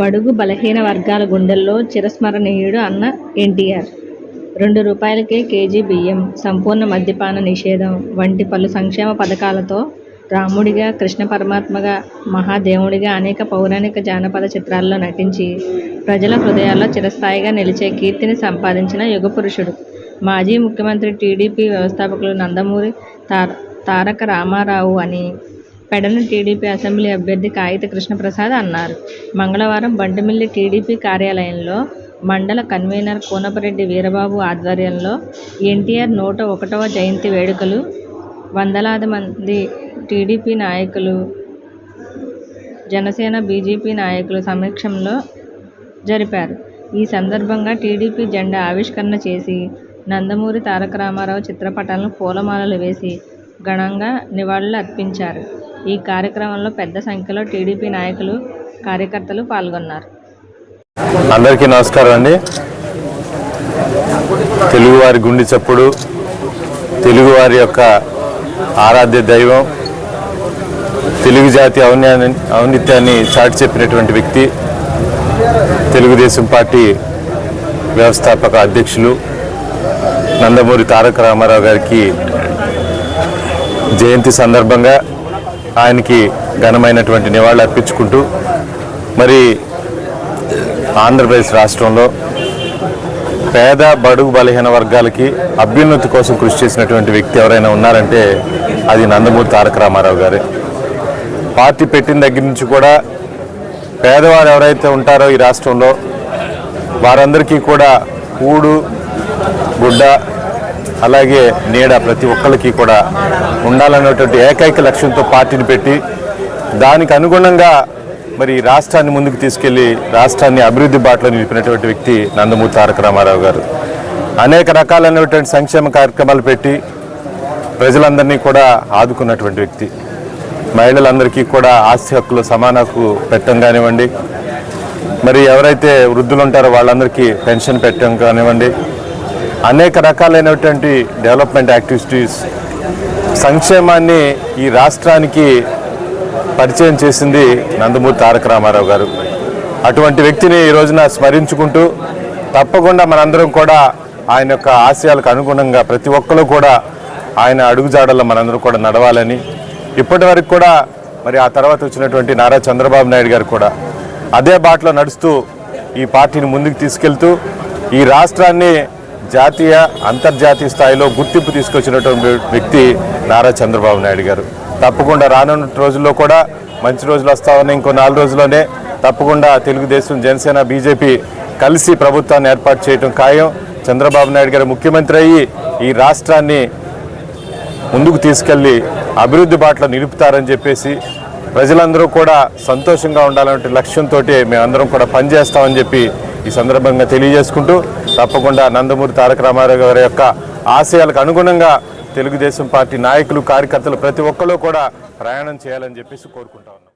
బడుగు బలహీన వర్గాల గుండెల్లో చిరస్మరణీయుడు అన్న ఎన్టీఆర్. రెండు రూపాయలకే కేజీ బియ్యం సంపూర్ణ మద్యపాన నిషేధం వంటి పలు సంక్షేమ పథకాలతో రాముడిగా కృష్ణ పరమాత్మగా మహాదేవుడిగా అనేక పౌరాణిక జానపద చిత్రాల్లో నటించి ప్రజల హృదయాల్లో చిరస్థాయిగా నిలిచే కీర్తిని సంపాదించిన యుగపురుషుడు మాజీ ముఖ్యమంత్రి టీడీపీ వ్యవస్థాపకులు నందమూరి తార తారక రామారావు అని పెడన టీడీపీ అసెంబ్లీ అభ్యర్థి కాగిత కృష్ణప్రసాద్ అన్నారు. మంగళవారం బండిమిల్లి టీడీపీ కార్యాలయంలో మండల కన్వీనర్ కూనపరెడ్డి వీరబాబు ఆధ్వర్యంలో ఎన్టీఆర్ నూట ఒకటవ జయంతి వేడుకలు. వందలాది మంది టీడీపీ నాయకులు జనసేన బీజేపీ నాయకుల సమక్షంలో జరిపారు. ఈ సందర్భంగా టీడీపీ జెండా ఆవిష్కరణ చేసి నందమూరి తారక రామారావు చిత్రపటాలను పూలమాలలు వేసి ఘనంగా నివాళులు అర్పించారు. ఈ కార్యక్రమంలో పెద్ద సంఖ్యలో టీడీపీ నాయకులు కార్యకర్తలు పాల్గొన్నారు. అందరికీ నమస్కారం అండి. తెలుగువారి గుండె చప్పుడు తెలుగువారి యొక్క ఆరాధ్య దైవం తెలుగు జాతి ఔన్యాన్ని ఔన్నిత్యాన్ని చాటి చెప్పినటువంటి వ్యక్తి తెలుగుదేశం పార్టీ వ్యవస్థాపక అధ్యక్షులు నందమూరి తారక రామారావు గారికి జయంతి సందర్భంగా ఆయనకి ఘనమైనటువంటి నివాళులు అర్పించుకుంటూ మరి ఆంధ్రప్రదేశ్ రాష్ట్రంలో పేద బడుగు బలహీన వర్గాలకి అభ్యున్నతి కోసం కృషి చేసినటువంటి వ్యక్తి ఎవరైనా ఉన్నారంటే అది నందమూరి తారక రామారావు గారే. పార్టీ పెట్టిన దగ్గర నుంచి కూడా పేదవారు ఎవరైతే ఉంటారో ఈ రాష్ట్రంలో వారందరికీ కూడా కూడు గుడ్డ అలాగే నీడ ప్రతి ఒక్కరికి కూడా ఉండాలన్నటువంటి ఏకైక లక్ష్యంతో పార్టీని పెట్టి దానికి అనుగుణంగా మరి రాష్ట్రాన్ని ముందుకు తీసుకెళ్ళి రాష్ట్రాన్ని అభివృద్ధి బాటలో నిలిపినటువంటి వ్యక్తి నందమూరి తారక రామారావు గారు. అనేక రకాలైనటువంటి సంక్షేమ కార్యక్రమాలు పెట్టి ప్రజలందరినీ కూడా ఆదుకున్నటువంటి వ్యక్తి. మహిళలందరికీ కూడా ఆస్తి హక్కులు సమాన హక్కు పెట్టడం కానివ్వండి. మరి ఎవరైతే వృద్ధులు ఉంటారో వాళ్ళందరికీ పెన్షన్ పెట్టడం కానివ్వండి. అనేక రకాలైనటువంటి డెవలప్మెంట్ యాక్టివిటీస్ సంక్షేమాన్ని ఈ రాష్ట్రానికి పరిచయం చేసింది నందమూరి తారక రామారావు గారు. అటువంటి వ్యక్తిని ఈ రోజున స్మరించుకుంటూ తప్పకుండా మనందరం కూడా ఆయన యొక్క ఆశయాలకు అనుగుణంగా ప్రతి ఒక్కరు కూడా ఆయన అడుగుజాడల్లో మనందరం కూడా నడవాలని ఇప్పటి వరకు కూడా మరి ఆ తర్వాత వచ్చినటువంటి నారా చంద్రబాబు నాయుడు గారు కూడా అదే బాటలో నడుస్తూ ఈ పార్టీని ముందుకు తీసుకెళ్తూ ఈ రాష్ట్రాన్ని జాతీయ అంతర్జాతీయ స్థాయిలో గుర్తింపు తీసుకొచ్చినటువంటి వ్యక్తి నారా చంద్రబాబు నాయుడు గారు. తప్పకుండా రానున్న రోజుల్లో కూడా మంచి రోజులు వస్తామని ఇంకో నాలుగు రోజుల్లోనే తప్పకుండా తెలుగుదేశం జనసేన బీజేపీ కలిసి ప్రభుత్వాన్ని ఏర్పాటు చేయడం ఖాయం. చంద్రబాబు నాయుడు గారు ముఖ్యమంత్రి అయ్యి ఈ రాష్ట్రాన్ని ముందుకు తీసుకెళ్ళి అభివృద్ధి బాటలో నిలుపుతారని చెప్పేసి ప్రజలందరూ కూడా సంతోషంగా ఉండాలనే లక్ష్యంతో మేమందరం కూడా పనిచేస్తామని చెప్పి ఈ సందర్భంగా తెలియజేసుకుంటూ తప్పకుండా నందమూరి తారక రామారావు గారి యొక్క ఆశయాలకు అనుగుణంగా తెలుగుదేశం పార్టీ నాయకులు కార్యకర్తలు ప్రతి ఒక్కరూ కూడా ప్రయాణం చేయాలని చెప్పేసి కోరుకుంటా ఉన్నాం.